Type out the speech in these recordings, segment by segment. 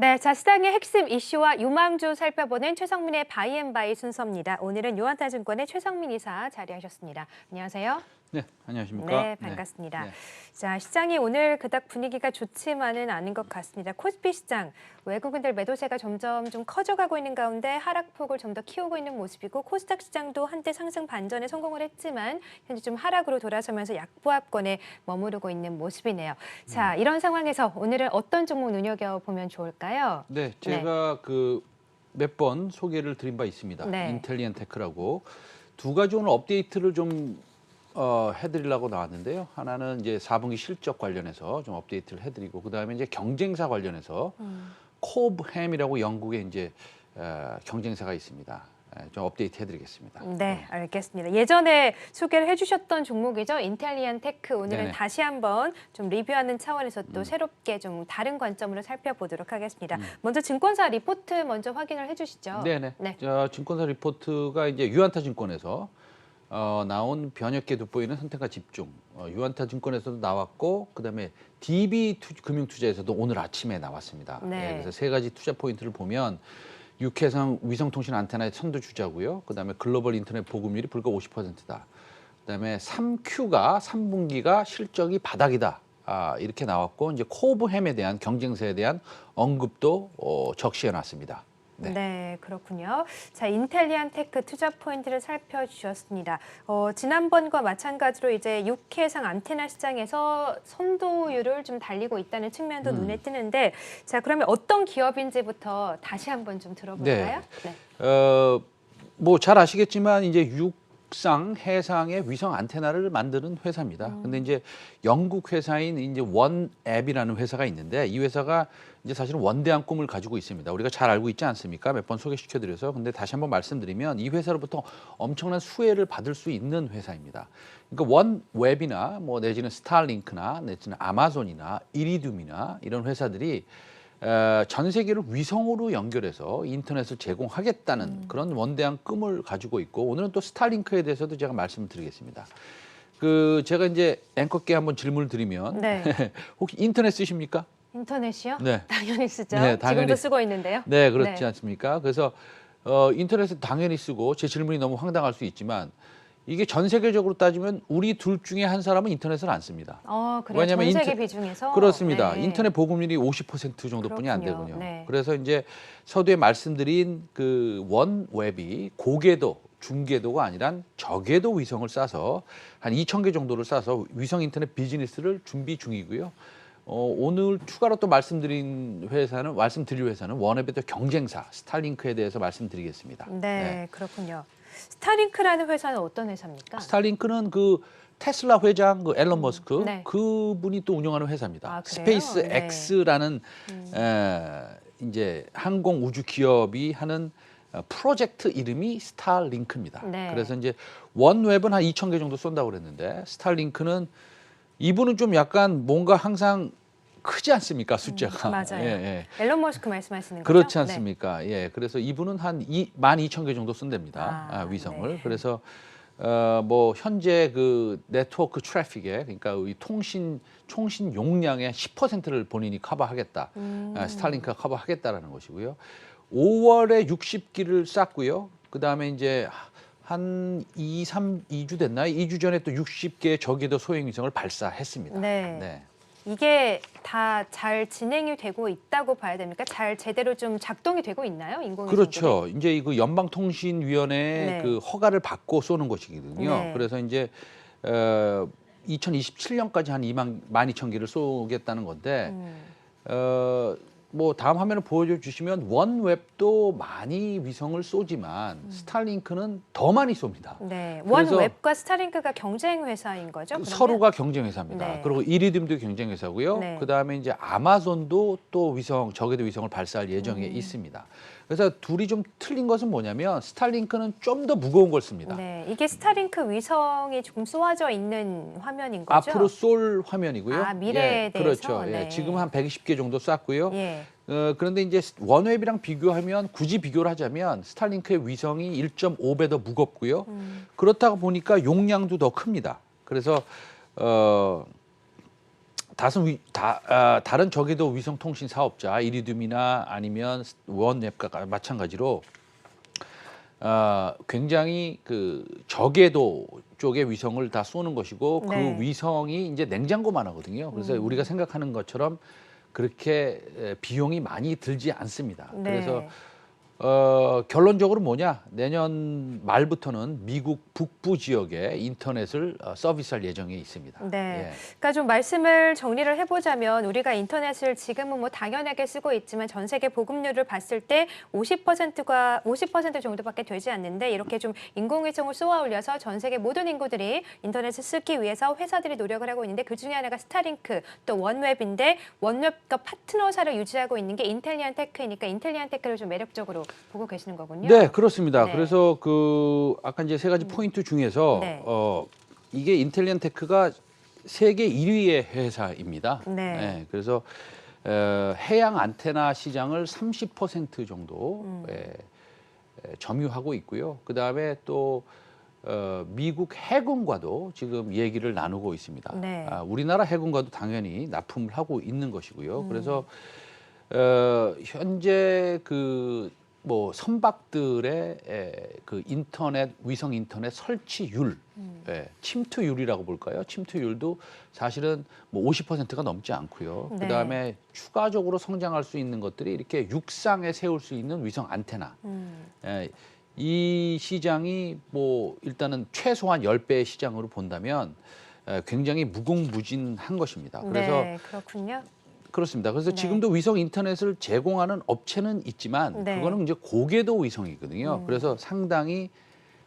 네, 자 시장의 핵심 이슈와 유망주 살펴보는 최성민의 바이앤바이 순서입니다. 오늘은 유한타증권의 최성민 이사 자리하셨습니다. 안녕하세요. 네, 안녕하십니까? 네, 반갑습니다. 네. 자, 시장이 오늘 그닥 분위기가 좋지만은 않은 것 같습니다. 코스피 시장 외국인들 매도세가 점점 좀 커져가고 있는 가운데 하락폭을 좀 더 키우고 있는 모습이고 코스닥 시장도 한때 상승 반전에 성공을 했지만 현재 좀 하락으로 돌아서면서 약보합권에 머무르고 있는 모습이네요. 자, 음. 이런 상황에서 오늘은 어떤 종목 눈여겨 보면 좋을까요? 네, 제가 그 몇 번 소개를 드린 바 있습니다. 네. 인텔리언 테크라고 두 가지 오늘 업데이트를 좀 어, 해드리려고 나왔는데요. 하나는 이제 4분기 실적 관련해서 좀 업데이트를 해드리고 그 다음에 이제 경쟁사 관련해서 음. 코브햄이라고 영국의 이제 어, 경쟁사가 있습니다. 에, 좀 업데이트 해드리겠습니다. 네, 알겠습니다. 예전에 소개를 해주셨던 종목이죠. 인텔리안 테크. 오늘은 네네. 음. 다시 한번 좀 리뷰하는 차원에서 또 새롭게 좀 다른 관점으로 살펴보도록 하겠습니다. 먼저 증권사 리포트 먼저 확인을 해주시죠. 네네. 네. 저 증권사 리포트가 이제 유한타 증권에서 어, 나온 변혁계 돋보이는 선택과 집중. 어, 유한타 증권에서도 나왔고 그다음에 DB 투, 금융투자에서도 오늘 아침에 나왔습니다. 네. 예, 그래서 세 가지 투자 포인트를 보면 육해상 위성통신 안테나의 선두 주자고요. 그다음에 글로벌 인터넷 보급률이 불과 50%다. 그다음에 3Q가 3분기가 실적이 바닥이다. 아, 이렇게 나왔고 이제 코브햄에 대한 경쟁사에 대한 언급도 어, 적시해 놨습니다. 네. 네. 그렇군요. 자, 인텔리안 테크 투자 포인트를 살펴주셨습니다. 어, 지난번과 마찬가지로 이제 육해상 안테나 시장에서 선도율을 좀 달리고 있다는 측면도 음. 눈에 띄는데, 자, 그러면 어떤 기업인지부터 다시 한번 좀 들어볼까요? 네. 어, 뭐 잘 아시겠지만 이제 육상 해상의 위성 안테나를 만드는 회사입니다. 근데 이제 영국 회사인 이제 원앱이라는 회사가 있는데 이 회사가 이제 사실은 원대한 꿈을 가지고 있습니다. 우리가 잘 알고 있지 않습니까? 몇 번 소개시켜 드려서 근데 다시 한번 말씀드리면 이 회사로부터 엄청난 수혜를 받을 수 있는 회사입니다. 그러니까 원웹이나 뭐 내지는 스타링크나 내지는 아마존이나 이리듐이나 이런 회사들이 에, 전 세계를 위성으로 연결해서 인터넷을 제공하겠다는 그런 원대한 꿈을 가지고 있고 오늘은 또 스타링크에 대해서도 제가 말씀을 드리겠습니다. 그 제가 이제 앵커께 한번 질문을 드리면 네. 혹시 인터넷 쓰십니까? 인터넷이요? 네. 당연히 쓰죠. 네, 당연히 지금도 쓰- 쓰고 있는데요. 네, 그렇지 네. 않습니까? 그래서 어, 인터넷을 당연히 쓰고 제 질문이 너무 황당할 수 있지만 이게 전 세계적으로 따지면 우리 둘 중에 한 사람은 인터넷을 안 씁니다. 어, 그래요. 왜냐면 전 세계 인터- 비중에서 그렇습니다. 네. 인터넷 보급률이 50% 정도뿐이 안. 되군요. 네. 그래서 이제 서두에 말씀드린 그 원웹이 고궤도, 중궤도가 아니라 저궤도 위성을 쏴서 한 2천 개 정도를 쏴서 위성 인터넷 비즈니스를 준비 중이고요. 어, 오늘 추가로 또 말씀드린 회사는 말씀드릴 회사는 원웹의 또 경쟁사 스타링크에 대해서 말씀드리겠습니다. 네, 그렇군요. 스타링크라는 회사는 어떤 회사입니까? 스타링크는 그 테슬라 회장 그 앨런 머스크 네. 그분이 또 운영하는 회사입니다. 아, 그래요? 스페이스 네. X라는 음. 에, 이제 항공 우주 기업이 하는 어, 프로젝트 이름이 스타링크입니다. 네. 그래서 이제 원웹은 한 2천 개 정도 쏜다고 그랬는데 스타링크는 이분은 좀 약간 뭔가 항상 크지 않습니까 숫자가? 음, 맞아요. 예, 예. 앨런 머스크 말씀하시는 거죠? 그렇지 네. 않습니까? 예, 그래서 이분은 한 12,000개 정도 쓴답니다. 아, 아, 위성을. 네. 그래서 어, 뭐 현재 그 네트워크 트래픽에 그러니까 이 통신 총신 용량의 10%를 본인이 커버하겠다. 음. 아, 스타링크가 커버하겠다라는 것이고요. 5월에 60기를 쐈고요. 그다음에 이제 한 2, 3, 2주 됐나요? 2주 전에 또 60개의 저궤도 소형 위성을 발사했습니다. 네. 이게 다 잘 진행이 되고 있다고 봐야 됩니까? 잘 제대로 좀 작동이 되고 있나요? 인공위성 그렇죠. 이제 이그 연방통신위원회 네. 그 허가를 받고 쏘는 것이거든요. 네. 그래서 이제 어, 2027년까지 한 2만 12,000개를 쏘겠다는 건데 음. 어, 뭐 다음 화면을 보여줘 주시면 원웹도 많이 위성을 쏘지만 음. 스타링크는 더 많이 쏩니다. 네, 원웹과 스타링크가 경쟁 회사인 거죠? 그러면? 서로가 경쟁 회사입니다. 네. 그리고 이리듬도 경쟁 회사고요. 네. 그다음에 이제 아마존도 또 위성 저궤도 위성을 발사할 예정에 음. 있습니다. 그래서 둘이 좀 틀린 것은 뭐냐면 스타링크는 좀 더 무거운 걸 씁니다. 네, 이게 스타링크 위성이 조금 쏘아져 있는 화면인 거죠? 앞으로 쏠 화면이고요. 아, 미래에 예, 대해서? 그렇죠. 네. 예, 지금 한 120개 정도 쐈고요. 예. 어, 그런데 이제 원웹이랑 비교하면 굳이 비교를 하자면 스타링크의 위성이 1.5배 더 무겁고요. 음. 그렇다고 보니까 용량도 더 큽니다. 그래서 어, 다른 위, 다, 아, 다른 저궤도 위성 통신 사업자 이리듐이나 아니면 원웹과 마찬가지로 아, 굉장히 그 저궤도 쪽의 위성을 다 쏘는 것이고 네. 그 위성이 이제 냉장고만 하거든요. 그래서 음. 우리가 생각하는 것처럼 그렇게 에, 비용이 많이 들지 않습니다. 네. 그래서 어, 결론적으로 뭐냐? 내년 말부터는 미국 북부 지역에 인터넷을 어, 서비스할 예정에 있습니다. 네. 예. 그러니까 좀 말씀을 정리를 해보자면 우리가 인터넷을 지금은 뭐 당연하게 쓰고 있지만 전 세계 보급률을 봤을 때 50%가 50% 정도밖에 되지 않는데 이렇게 좀 인공위성을 쏘아 올려서 전 세계 모든 인구들이 인터넷을 쓰기 위해서 회사들이 노력을 하고 있는데 그 중에 하나가 스타링크 또 원웹인데 원웹과 파트너사를 유지하고 있는 게 인텔리안 테크니까 인텔리안 테크를 좀 매력적으로 보고 계시는 거군요. 네, 그렇습니다. 네. 그래서 그 아까 이제 세 가지 포인트 중에서 네. 어 이게 인텔리언 테크가 세계 1위의 회사입니다. 네. 그래서 어, 해양 안테나 시장을 30% 정도 음. 에, 에, 점유하고 있고요. 그 다음에 또 어, 미국 해군과도 지금 얘기를 나누고 있습니다. 네. 아, 우리나라 해군과도 당연히 납품을 하고 있는 것이고요. 음. 그래서 어, 현재 그 뭐 선박들의 에, 그 인터넷 위성 인터넷 설치율, 음. 예, 침투율이라고 볼까요? 침투율도 사실은 뭐 50%가 넘지 않고요. 네. 그 다음에 추가적으로 성장할 수 있는 것들이 이렇게 육상에 세울 수 있는 위성 안테나. 음. 예, 이 시장이 뭐 일단은 최소한 10배의 시장으로 본다면 에, 굉장히 무궁무진한 것입니다. 그래서 네, 그렇군요. 그렇습니다. 그래서 네. 지금도 위성 인터넷을 제공하는 업체는 있지만 네. 그거는 이제 고궤도 위성이거든요. 음. 그래서 상당히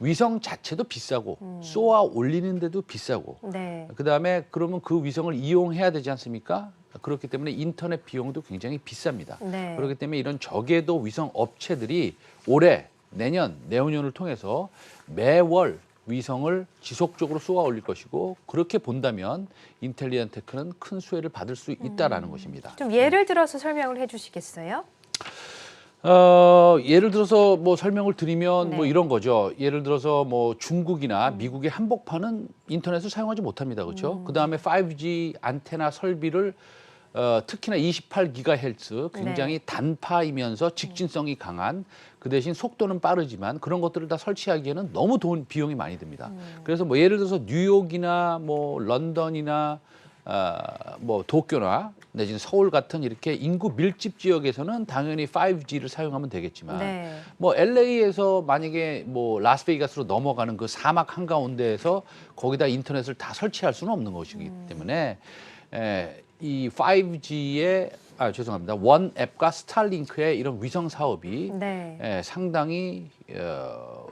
위성 자체도 비싸고 음. 쏘아 올리는데도 비싸고 네. 그다음에 그러면 그 위성을 이용해야 되지 않습니까? 그렇기 때문에 인터넷 비용도 굉장히 비쌉니다. 네. 그렇기 때문에 이런 저궤도 위성 업체들이 올해 내년 내후년을 통해서 매월 위성을 지속적으로 쏘아 올릴 것이고 그렇게 본다면 인텔리언 테크는 큰 수혜를 받을 수 있다라는 것입니다. 좀 예를 들어서 설명을 해주시겠어요? 어, 예를 들어서 뭐 설명을 드리면 뭐 네. 이런 거죠. 예를 들어서 뭐 중국이나 미국의 한복판은 인터넷을 사용하지 못합니다. 그렇죠? 음. 그다음에 5G 안테나 설비를 어, 특히나 28GHz 굉장히 네. 단파이면서 직진성이 강한 그 대신 속도는 빠르지만 그런 것들을 다 설치하기에는 너무 돈 비용이 많이 듭니다. 음. 그래서 뭐 예를 들어서 뉴욕이나 뭐 런던이나 아, 뭐 도쿄나 내지는 서울 같은 이렇게 인구 밀집 지역에서는 당연히 5G를 사용하면 되겠지만 네. 뭐 LA에서 만약에 뭐 라스베이거스로 넘어가는 그 사막 한가운데에서 거기다 인터넷을 다 설치할 수는 없는 것이기 음. 때문에 에, 이 5G의 아 죄송합니다 원 앱과 스타링크의 이런 위성 사업이 네. 에, 상당히 어,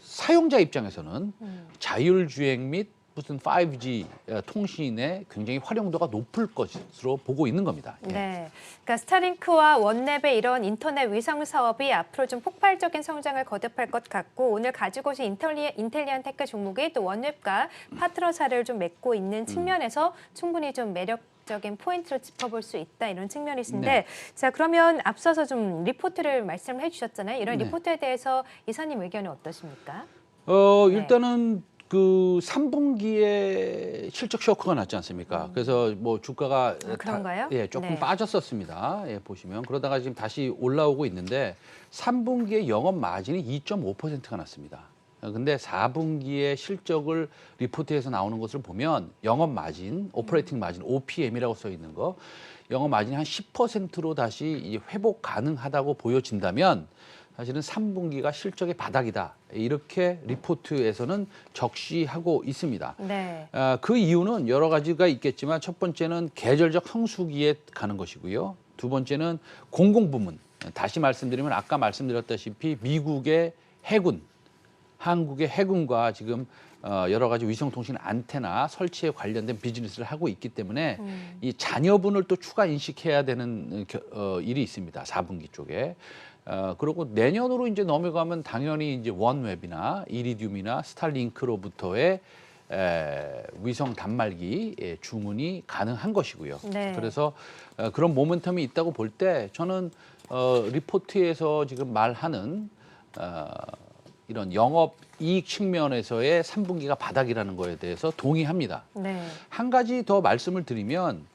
사용자 입장에서는 음. 자율주행 및 무슨 5G 어, 통신의 굉장히 활용도가 높을 것으로 보고 있는 겁니다. 예. 네. 그러니까 스타링크와 원랩의 이런 인터넷 위성 사업이 앞으로 좀 폭발적인 성장을 거듭할 것 같고 오늘 가지고 오신 인텔리, 인텔리안 테크 종목이 또 원랩과 파트너사를 좀 맺고 있는 측면에서 충분히 좀 매력 적인 포인트를 짚어볼 수 있다 이런 측면이 있는데 네. 자 그러면 앞서서 좀 리포트를 말씀을 해주셨잖아요. 이런 네. 리포트에 대해서 이사님 의견은 어떠십니까? 어, 네. 일단은 그 3분기에 실적 쇼크가 났지 않습니까? 그래서 뭐 주가가 아, 그런가요? 예, 조금 네. 빠졌었습니다. 예, 보시면 그러다가 지금 다시 올라오고 있는데 3분기에 영업 마진이 2.5%가 났습니다. 어, 근데 4분기에 실적을 리포트에서 나오는 것을 보면 영업 마진, 오퍼레이팅 마진, OPM이라고 써 있는 거 영업 마진이 한 10%로 다시 이 회복 가능하다고 보여진다면 사실은 3분기가 실적의 바닥이다. 이렇게 리포트에서는 적시하고 있습니다. 네. 아, 그 이유는 여러 가지가 있겠지만 첫 번째는 계절적 성수기에 가는 것이고요. 두 번째는 공공부문. 다시 말씀드리면 아까 말씀드렸다시피 미국의 해군, 한국의 해군과 지금 어, 여러 가지 위성통신 안테나 설치에 관련된 비즈니스를 하고 있기 때문에 음. 이 자녀분을 또 추가 인식해야 되는 겨- 어, 일이 있습니다. 4분기 쪽에. 어, 그리고 내년으로 이제 넘어가면 당연히 이제 원웹이나 이리듐이나 스타링크로부터의 에, 위성 단말기 예, 주문이 가능한 것이고요. 네. 그래서 어, 그런 모멘텀이 있다고 볼 때 저는 어, 리포트에서 지금 말하는 어, 이런 영업 이익 측면에서의 3분기가 바닥이라는 거에 대해서 동의합니다. 네. 한 가지 더 말씀을 드리면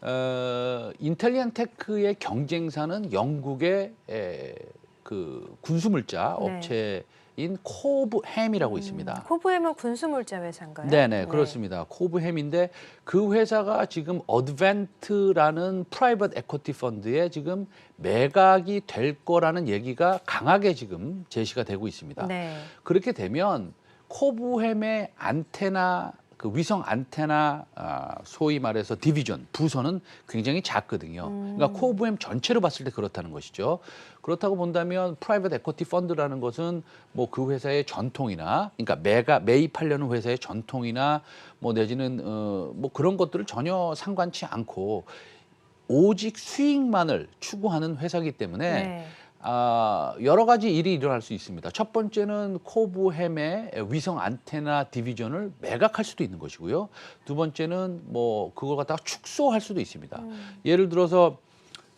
어, 인텔리안 테크의 경쟁사는 영국의 에, 그 군수물자 네. 업체 인 코브 햄이라고 있습니다. 코브햄은 군수물자 회사인가요? 네네 그렇습니다. 코브햄인데 그 회사가 지금 어드벤트라는 프라이빗 에코티 펀드에 지금 매각이 될 거라는 얘기가 강하게 지금 제시가 되고 있습니다. 네. 그렇게 되면 코브햄의 안테나 그 위성 안테나 아, 소위 말해서 디비전 부서는 굉장히 작거든요. 그러니까 코브햄 전체로 봤을 때 그렇다는 것이죠. 그렇다고 본다면 프라이빗 에코티 펀드라는 것은 뭐 그 회사의 전통이나 그러니까 매가 매입하려는 회사의 전통이나 뭐 내지는 어, 뭐 그런 것들을 전혀 상관치 않고 오직 수익만을 추구하는 회사이기 때문에 네. 아, 여러 가지 일이 일어날 수 있습니다. 첫 번째는 코브햄의 위성 안테나 디비전을 매각할 수도 있는 것이고요. 두 번째는 뭐 그걸 갖다가 축소할 수도 있습니다. 음. 예를 들어서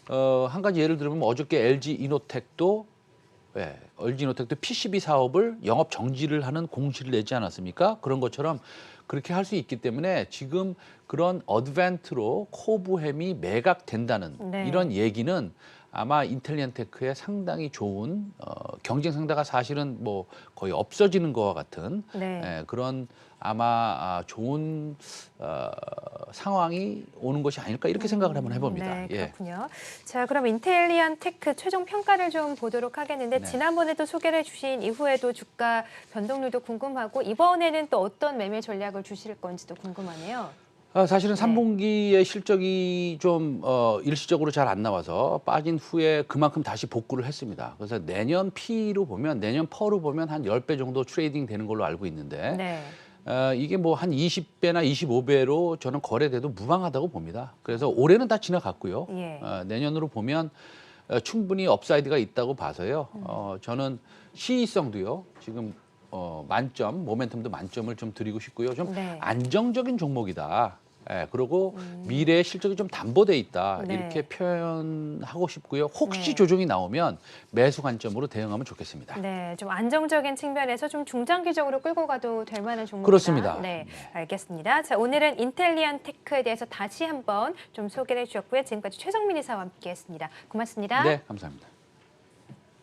어, 한 가지 예를 들면 어저께 LG 이노텍도 예, LG 이노텍도 PCB 사업을 영업 정지를 하는 공시를 내지 않았습니까? 그런 것처럼 그렇게 할 수 있기 때문에 지금 그런 어드벤트로 코브햄이 매각된다는 네. 이런 얘기는 아마 인텔리언테크에 상당히 좋은 어, 경쟁 상다가 사실은 뭐 거의 없어지는 것과 같은 네. 예, 그런 아마 아, 좋은 어, 상황이 오는 것이 아닐까 이렇게 생각을 한번 해봅니다. 네, 예. 그렇군요. 자, 그럼 인텔리안 테크 최종 평가를 좀 보도록 하겠는데 네. 지난번에도 소개를 해주신 이후에도 주가 변동률도 궁금하고 이번에는 또 어떤 매매 전략을 주실 건지도 궁금하네요. 아, 사실은 네. 3분기의 실적이 좀 어, 일시적으로 잘 안 나와서 빠진 후에 그만큼 다시 복구를 했습니다. 그래서 내년 P로 보면 내년 퍼로 보면 한 10배 정도 트레이딩 되는 걸로 알고 있는데 네. 어, 이게 뭐 한 20배나 25배로 저는 거래돼도 무방하다고 봅니다. 그래서 올해는 다 지나갔고요. 예. 어, 내년으로 보면 어, 충분히 업사이드가 있다고 봐서요. 어, 저는 시의성도요. 지금 어, 만점, 모멘텀도 만점을 좀 드리고 싶고요. 좀 네. 안정적인 종목이다. 예, 그리고 미래의 실적이 좀 담보돼 있다. 네. 이렇게 표현하고 싶고요. 혹시 네. 조정이 나오면 매수 관점으로 대응하면 좋겠습니다. 네, 좀 안정적인 측면에서 좀 중장기적으로 끌고 가도 될 만한 종목이다. 그렇습니다. 네, 알겠습니다. 자, 오늘은 인텔리안 테크에 대해서 다시 한번 좀 소개를 해주셨고요. 지금까지 최성민 이사와 함께했습니다. 고맙습니다. 네, 감사합니다.